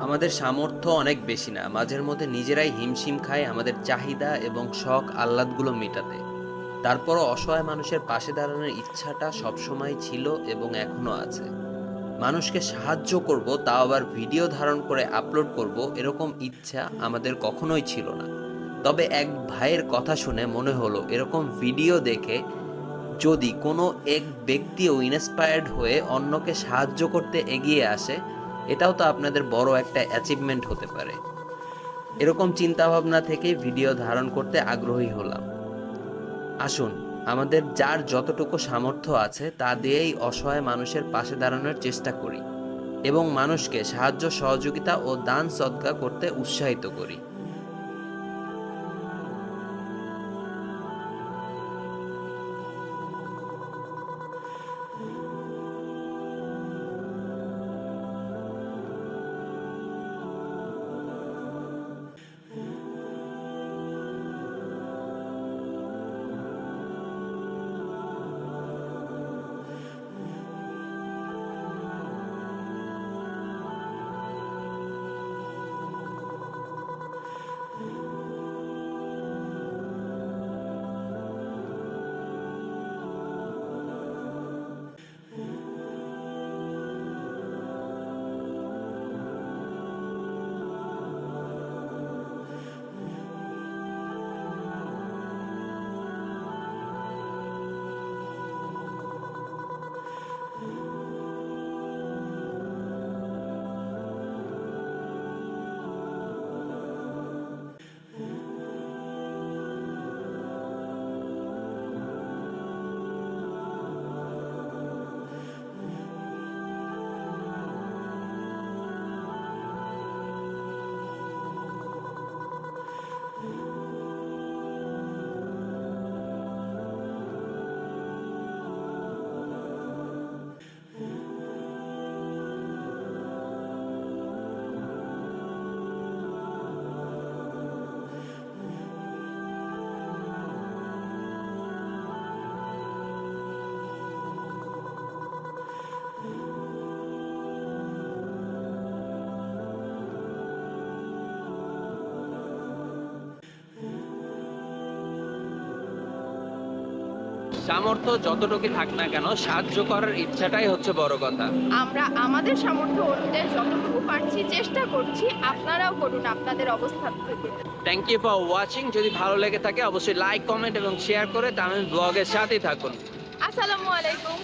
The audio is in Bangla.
আমাদের সামর্থ্য অনেক বেশি না। মাঝের মধ্যে নিজেরাই হিমশিম খায় আমাদের চাহিদা এবং শখ আহ্লাদগুলো মেটাতে। তারপরও অসহায় মানুষের পাশে দাঁড়ানোর ইচ্ছাটা সবসময় ছিল এবং এখনও আছে। মানুষকে সাহায্য করব, তাও আবার ভিডিও ধারণ করে আপলোড করব, এরকম ইচ্ছা আমাদের কখনোই ছিল না। তবে এক ভাইয়ের কথা শুনে মনে হলো, এরকম ভিডিও দেখে যদি কোনো এক ব্যক্তিও ইন্সপায়ার্ড হয়ে অন্যকে সাহায্য করতে এগিয়ে আসে এটাও তো আপনাদের বড় একটা অ্যাচিভমেন্ট হতে পারে। এরকম চিন্তাভাবনা থেকে ভিডিও ধারণ করতে আগ্রহী হলাম। আসুন, আমাদের যার যতটুকু সামর্থ্য আছে, তা দিয়েই অসহায় মানুষের পাশে দাঁড়ানোর চেষ্টা করি এবং মানুষকে সাহায্য, সহযোগিতা ও দান সদ্গা করতে উৎসাহিত করি। সামর্থ্য যতটুকু থাক না কেন সাহায্য করার ইচ্ছাটাই হচ্ছে বড় কথা। আমরা আমাদের সামর্থ্য অনুযায়ী যতটুকু পারছি চেষ্টা করছি আপনারাও করুন আপনাদের অবস্থা থেকে। থ্যাংক ইউ ফর ওয়াচিং যদি ভালো লেগে থাকে অবশ্যই লাইক কমেন্ট এবং শেয়ার করে তামিল ব্লগের সাথেই থাকুন। আসসালামু আলাইকুম।